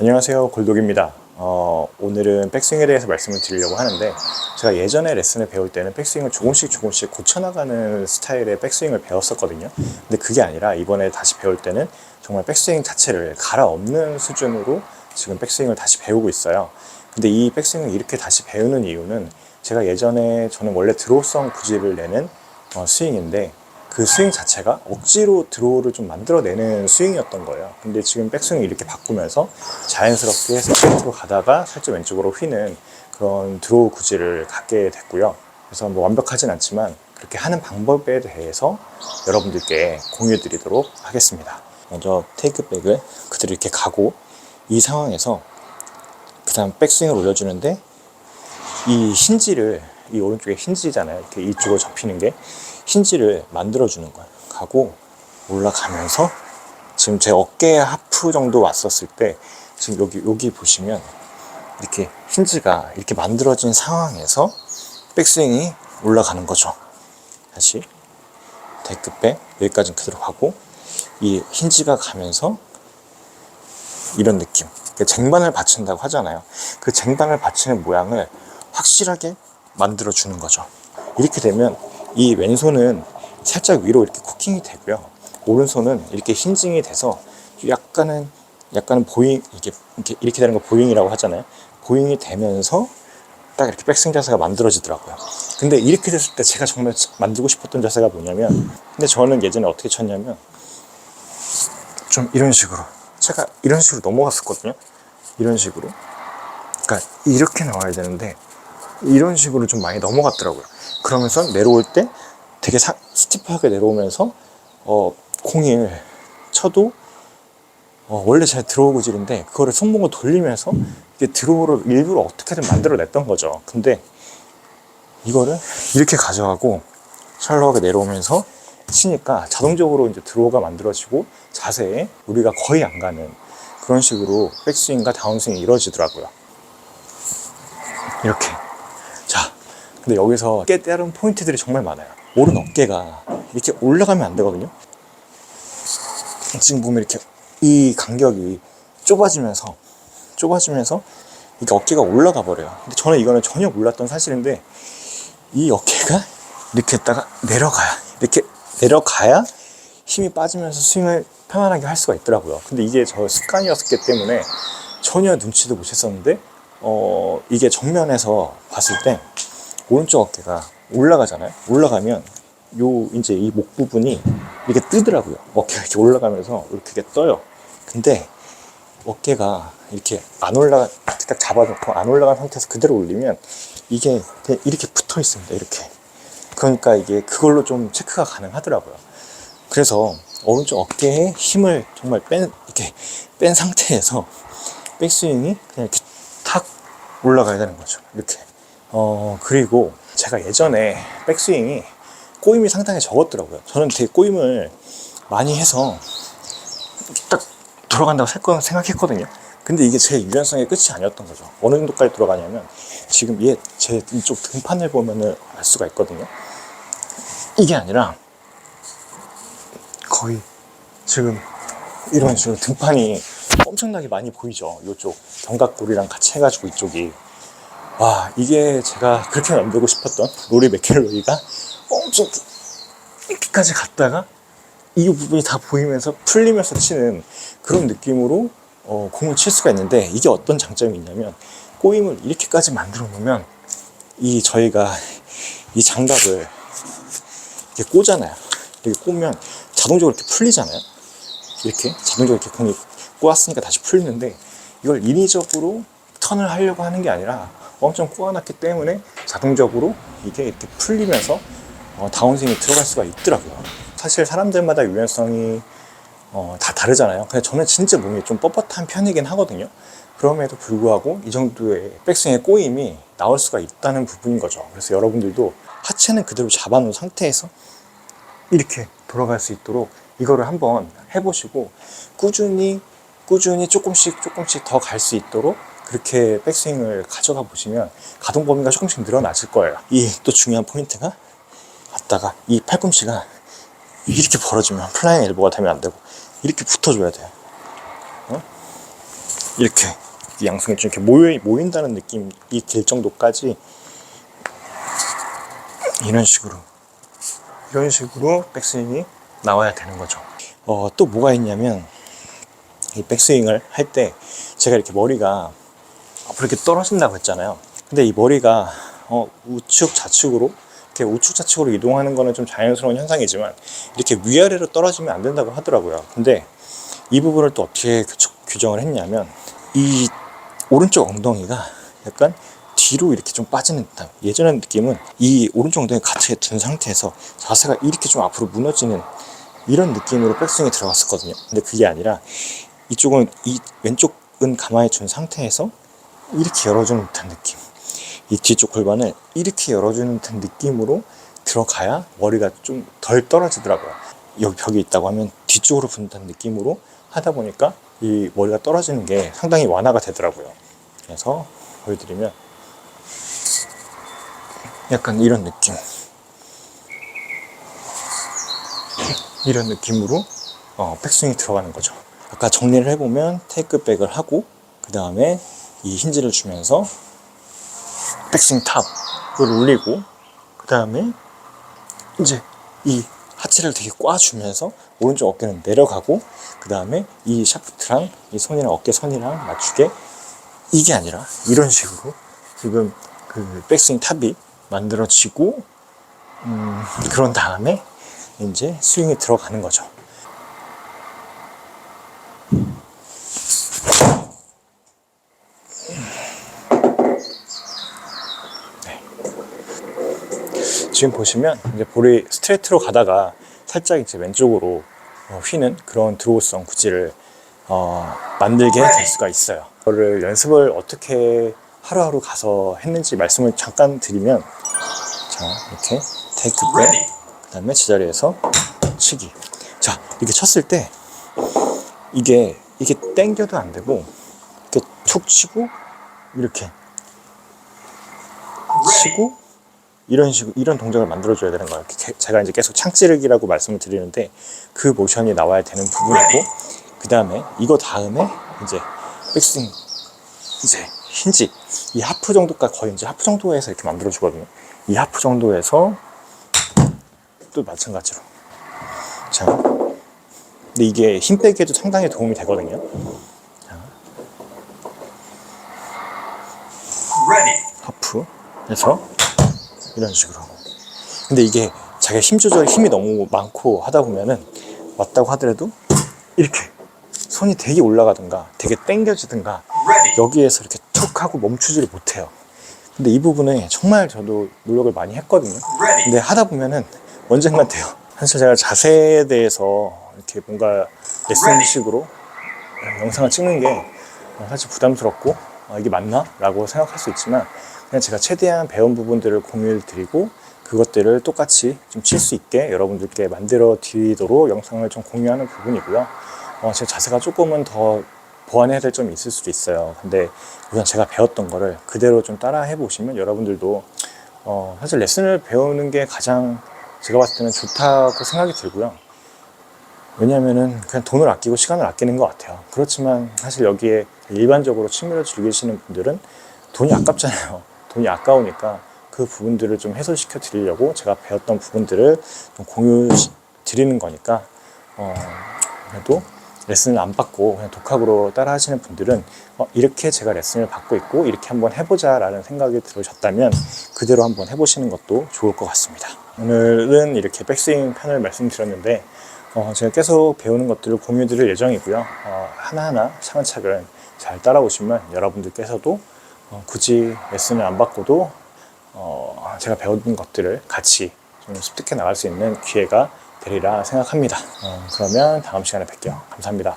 안녕하세요. 골독입니다. 어, 오늘은 백스윙에 대해서 말씀을 드리려고 하는데 제가 예전에 레슨을 배울 때는 백스윙을 조금씩 조금씩 고쳐나가는 스타일의 백스윙을 배웠었거든요. 근데 그게 아니라 이번에 다시 배울 때는 정말 백스윙 자체를 갈아엎는 수준으로 지금 백스윙을 다시 배우고 있어요. 근데 이 백스윙을 이렇게 다시 배우는 이유는 제가 예전에 저는 원래 드로우성 구질을 내는 어, 스윙인데 그 스윙 자체가 억지로 드로우를 좀 만들어내는 스윙이었던 거예요. 근데 지금 백스윙을 이렇게 바꾸면서 자연스럽게 스트레이트로 가다가 살짝 왼쪽으로 휘는 그런 드로우 구질을 갖게 됐고요. 그래서 뭐 완벽하진 않지만 그렇게 하는 방법에 대해서 여러분들께 공유 드리도록 하겠습니다. 먼저 테이크백을 그대로 이렇게 가고 이 상황에서 그 다음 백스윙을 올려주는데 이 힌지를 이 오른쪽에 힌지잖아요. 이렇게 이쪽으로 접히는 게 힌지를 만들어주는 거예요. 가고 올라가면서 지금 제 어깨 하프 정도 왔었을 때 지금 여기 여기 보시면 이렇게 힌지가 이렇게 만들어진 상황에서 백스윙이 올라가는 거죠. 다시 데크백 여기까지는 그대로 가고 이 힌지가 가면서 이런 느낌. 그 쟁반을 받친다고 하잖아요. 그 쟁반을 받치는 모양을 확실하게 만들어 주는 거죠. 이렇게 되면 이 왼손은 살짝 위로 이렇게 쿠킹이 되고요. 오른손은 이렇게 힌징이 돼서 약간은 약간은 보잉 이게 이렇게 이렇게 되는 거 보잉이라고 하잖아요. 보잉이 되면서 딱 이렇게 백스윙 자세가 만들어지더라고요. 근데 이렇게 됐을 때 제가 정말 만들고 싶었던 자세가 뭐냐면 근데 저는 예전에 어떻게 쳤냐면 좀 이런 식으로 제가 이런 식으로 넘어갔었거든요. 이런 식으로. 그러니까 이렇게 나와야 되는데 이런 식으로 좀 많이 넘어갔더라고요. 그러면서 내려올 때 되게 사, 스티프하게 내려오면서 어, 공을 쳐도 어, 원래 잘 들어오고 질인데 그거를 손목을 돌리면서 이게 들어오를 일부러 어떻게든 만들어냈던 거죠. 근데 이거를 이렇게 가져가고 샬로하게 내려오면서 치니까 자동적으로 이제 드로우가 만들어지고 자세에 우리가 거의 안 가는 그런 식으로 백스윙과 다운스윙이 이루어지더라고요. 이렇게. 자, 근데 여기서 깨달은 포인트들이 정말 많아요. 오른 어깨가 이렇게 올라가면 안 되거든요. 지금 보면 이렇게 이 간격이 좁아지면서 좁아지면서 이게 어깨가 올라가 버려요. 근데 저는 이거는 전혀 몰랐던 사실인데 이 어깨가 이렇게 했다가 내려가야 이렇게 내려가야 힘이 빠지면서 스윙을 편안하게 할 수가 있더라고요. 근데 이게 저 습관이었기 때문에 전혀 눈치도 못 했었는데 어 이게 정면에서 봤을 때 오른쪽 어깨가 올라가잖아요. 올라가면 요 이제 이 목 부분이 이렇게 뜨더라고요. 어깨가 이렇게 올라가면서 이렇게 떠요. 근데 어깨가 이렇게 안 올라가 딱 잡아놓고 안 올라간 상태에서 그대로 올리면 이게 이렇게 붙어 있습니다. 이렇게. 그러니까 이게 그걸로 좀 체크가 가능하더라고요. 그래서 오른쪽 어깨에 힘을 정말 뺀 이렇게 뺀 상태에서 백스윙이 그냥 이렇게 탁 올라가야 되는 거죠. 이렇게. 어 그리고 제가 예전에 백스윙이 꼬임이 상당히 적었더라고요. 저는 되게 꼬임을 많이 해서 딱 생각- 생각했거든요. 근데 이게 제 유연성의 끝이 아니었던 거죠. 어느 정도까지 들어가냐면 지금 얘 제 이쪽 등판을 보면은 알 수가 있거든요. 이게 아니라 거의 지금 이런 식으로 등판이 엄청나게 많이 보이죠. 이쪽 견갑골이랑 같이 해가지고 이쪽이 와 이게 제가 그렇게 만들고 싶었던 로리 맥켈로이가 엄청 이렇게까지 갔다가 이 부분이 다 보이면서 풀리면서 치는 그런 느낌으로 어, 공을 칠 수가 있는데 이게 어떤 장점이 있냐면 꼬임을 이렇게까지 만들어 놓으면 이 저희가 이 장갑을 이렇게 꽂잖아요. 이렇게 꽂으면 자동적으로 이렇게 풀리잖아요. 이렇게 자동적으로 이렇게 공이 꼬았으니까 다시 풀리는데 이걸 인위적으로 턴을 하려고 하는 게 아니라 엄청 꼬아놨기 때문에 자동적으로 이게 이렇게 풀리면서 어, 다운스윙이 들어갈 수가 있더라고요. 사실 사람들마다 유연성이 어, 다 다르잖아요. 근데 저는 진짜 몸이 좀 뻣뻣한 편이긴 하거든요. 그럼에도 불구하고 이 정도의 백스윙의 꼬임이 나올 수가 있다는 부분인 거죠. 그래서 여러분들도 하체는 그대로 잡아놓은 상태에서 이렇게 돌아갈 수 있도록 이거를 한번 해보시고 꾸준히 꾸준히 조금씩 조금씩 더 갈 수 있도록 그렇게 백스윙을 가져가 보시면 가동 범위가 조금씩 늘어나실 거예요. 이 또 중요한 포인트가 갔다가 이 팔꿈치가 이렇게 벌어지면 플라잉 엘보가 되면 안 되고 이렇게 붙어줘야 돼요. 어? 이렇게 이 양손이 좀 이렇게 모여, 모인다는 느낌이 들 정도까지 이런 식으로 이런 식으로 백스윙이 나와야 되는 거죠. 어, 또 뭐가 있냐면 이 백스윙을 할 때 제가 이렇게 머리가 앞으로 이렇게 떨어진다고 했잖아요. 근데 이 머리가 어, 우측 좌측으로 이렇게 우측 좌측으로 이동하는 거는 좀 자연스러운 현상이지만 이렇게 위아래로 떨어지면 안 된다고 하더라고요. 근데 이 부분을 또 어떻게 규- 규정을 했냐면 이 오른쪽 엉덩이가 약간 뒤로 이렇게 좀 빠지는 듯한 예전의 느낌은 이 오른쪽 엉덩이 같이 든 상태에서 자세가 이렇게 좀 앞으로 무너지는 이런 느낌으로 백스윙이 들어갔었거든요. 근데 그게 아니라 이쪽은 이 왼쪽은 가만히 둔 상태에서 이렇게 열어주는 듯한 느낌. 이 뒤쪽 골반을 이렇게 열어주는 듯한 느낌으로 들어가야 머리가 좀 덜 떨어지더라고요. 여기 벽이 있다고 하면 뒤쪽으로 분다는 느낌으로 하다 보니까 이 머리가 떨어지는 게 상당히 완화가 되더라고요. 그래서 보여드리면 약간 이런 느낌. 이런 느낌으로 어, 백스윙이 들어가는 거죠. 아까 정리를 해보면 테이크백을 하고 그 다음에 이 힌지를 주면서 백스윙 탑을 올리고 그 다음에 이제 이 하체를 되게 꽈주면서 오른쪽 어깨는 내려가고 그 다음에 이 샤프트랑 이 손이랑 어깨 선이랑 맞추게 이게 아니라 이런 식으로 지금 그 백스윙 탑이 만들어지고 음, 그런 다음에 이제 스윙이 들어가는 거죠. 지금 보시면 이제 볼이 스트레이트로 가다가 살짝 이제 왼쪽으로 어, 휘는 그런 드로우성 구질을 어, 만들게 될 수가 있어요. 그거를 연습을 어떻게 하루하루 가서 했는지 말씀을 잠깐 드리면 자 이렇게 테이크 백 그 다음에 제자리에서 치기. 자 이렇게 쳤을 때 이게 이게 땡겨도 안 되고 이렇게 툭 치고 이렇게 치고 이런 식으로 이런 동작을 만들어줘야 되는 거예요. 제가 이제 계속 창찌르기라고 말씀을 드리는데 그 모션이 나와야 되는 부분이고 그 다음에 이거 다음에 이제 백스윙 이제 힌지 이 하프 정도까지 거의 이제 하프 정도에서 이렇게 만들어 주거든요. 이 하프 정도에서 또 마찬가지로 자 근데 이게 힘 빼기에도 상당히 도움이 되거든요. 하프 해서 이런 식으로. 근데 이게 자기가 힘 조절 힘이 너무 많고 하다 보면은 왔다고 하더라도 이렇게 손이 되게 올라가든가 되게 당겨지든가 여기에서 이렇게 툭 하고 멈추지를 못해요. 근데 이 부분에 정말 저도 노력을 많이 했거든요. 근데 하다 보면은 언젠간 돼요. 사실 제가 자세에 대해서 이렇게 뭔가 레슨식으로 영상을 찍는 게 사실 부담스럽고 아, 이게 맞나? 라고 생각할 수 있지만 그냥 제가 최대한 배운 부분들을 공유를 드리고 그것들을 똑같이 좀 칠 수 있게 여러분들께 만들어 드리도록 영상을 좀 공유하는 부분이고요. 어, 제 자세가 조금은 더 보완해야 될 점이 있을 수도 있어요. 근데 우선 제가 배웠던 거를 그대로 좀 따라 해보시면 여러분들도 어, 사실 레슨을 배우는 게 가장 제가 봤을 때는 좋다고 생각이 들고요. 왜냐면은 그냥 돈을 아끼고 시간을 아끼는 것 같아요. 그렇지만 사실 여기에 일반적으로 취미를 즐기시는 분들은 돈이 아깝잖아요. 돈이 아까우니까 그 부분들을 좀 해소시켜 드리려고 제가 배웠던 부분들을 좀 공유 드리는 거니까 어, 그래도 레슨을 안 받고 그냥 독학으로 따라 하시는 분들은 어, 이렇게 제가 레슨을 받고 있고 이렇게 한번 해보자 라는 생각이 들으셨다면 그대로 한번 해보시는 것도 좋을 것 같습니다. 오늘은 이렇게 백스윙 편을 말씀드렸는데 어, 제가 계속 배우는 것들을 공유 드릴 예정이고요. 어, 하나하나 차근차근 잘 따라오시면 여러분들께서도 어, 굳이 레슨을 안 받고도 어, 제가 배운 것들을 같이 좀 습득해 나갈 수 있는 기회가 되리라 생각합니다. 어, 그러면 다음 시간에 뵐게요. 감사합니다.